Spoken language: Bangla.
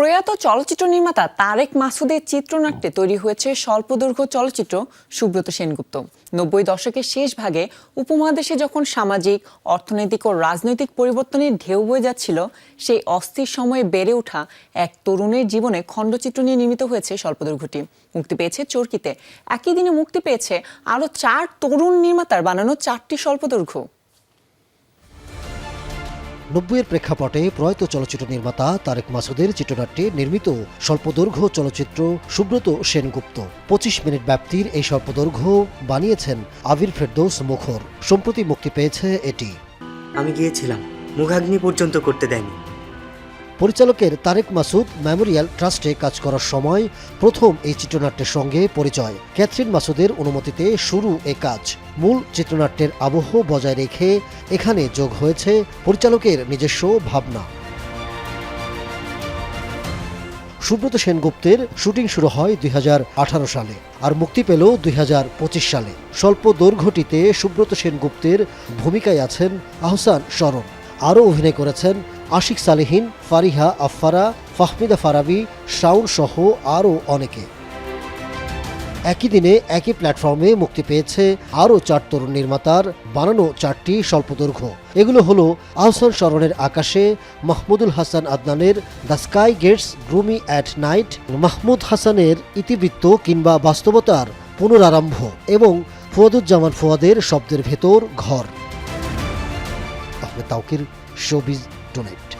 প্রয়াত চলচ্চিত্র নির্মাতা তারেক মাসুদের চিত্রনাট্যে তৈরি হয়েছে স্বল্পদৈর্ঘ্য চলচ্চিত্র সুব্রত সেনগুপ্ত। নব্বই দশকের শেষ ভাগে উপমহাদেশে যখন সামাজিক, অর্থনৈতিক ও রাজনৈতিক পরিবর্তনের ঢেউ বয়ে যাচ্ছিল, সেই অস্থির সময়ে বেড়ে ওঠা এক তরুণের জীবনে খণ্ডচিত্র নিয়ে নির্মিত হয়েছে স্বল্পদৈর্ঘ্যটি। মুক্তি পেয়েছে চরকিতে। একই দিনে মুক্তি পেয়েছে আরও চার তরুণ নির্মাতার বানানো চারটি স্বল্পদৈর্ঘ্য। নব্বইয়ের প্রেক্ষাপটে প্রয়াত চলচ্চিত্র নির্মাতা তারেক মাসুদের চিত্রনাট্যে নির্মিত স্বল্পদৈর্ঘ্য চলচ্চিত্র সুব্রত সেনগুপ্ত। পঁচিশ মিনিট ব্যাপ্তির এই স্বল্পদৈর্ঘ্য বানিয়েছেন আবির ফেরদৌস মুখর। সম্প্রতি মুক্তি পেয়েছে এটি। আমি গিয়েছিলাম। মুখাগ্নি পর্যন্ত করতে দেয়নি। পরিচালকের তারেক মাসুদ মেমোরিয়াল ট্রাস্টে কাজ করার সময় প্রথম এই চিত্রনাট্যের সঙ্গে পরিচয়। ক্যাথরিন মাসুদের অনুমতিতে শুরু এ কাজ। মূল চিত্রনাট্যের আবহ বজায় রেখে এখানে যোগ হয়েছে পরিচালকের নিজস্ব ভাবনা। সুব্রত সেনগুপ্তের শুটিং শুরু হয় দুই হাজার আঠারো সালে আর মুক্তি পেল দুই হাজার পঁচিশ সালে। স্বল্প দৈর্ঘ্যটিতে সুব্রত সেনগুপ্তের ভূমিকায় আছেন আহসান শরণ। আরও অভিনয় করেছেন আশিক সালেহীন, ফারিহা আফফারা, ফাহমিদা ফারাবি শাউন সহ আরও অনেকে। একই দিনে একই প্ল্যাটফর্মে মুক্তি পেয়েছে আরও চার তরুণ নির্মাতার বানানো চারটি স্বল্পদৈর্ঘ্য। এগুলো হলো আহসান শরণের আকাশে মাহমুদুল হাসান আদনানের the sky gates gloomy at night, Mahmud হাসানের ইতিবৃত্ত কিংবা বাস্তবতার পুনরারম্ভ এবং ফুয়াদুজ্জামান ফুয়াদের শব্দের ভেতর ঘর। Ahmed Taukir showbiz donate.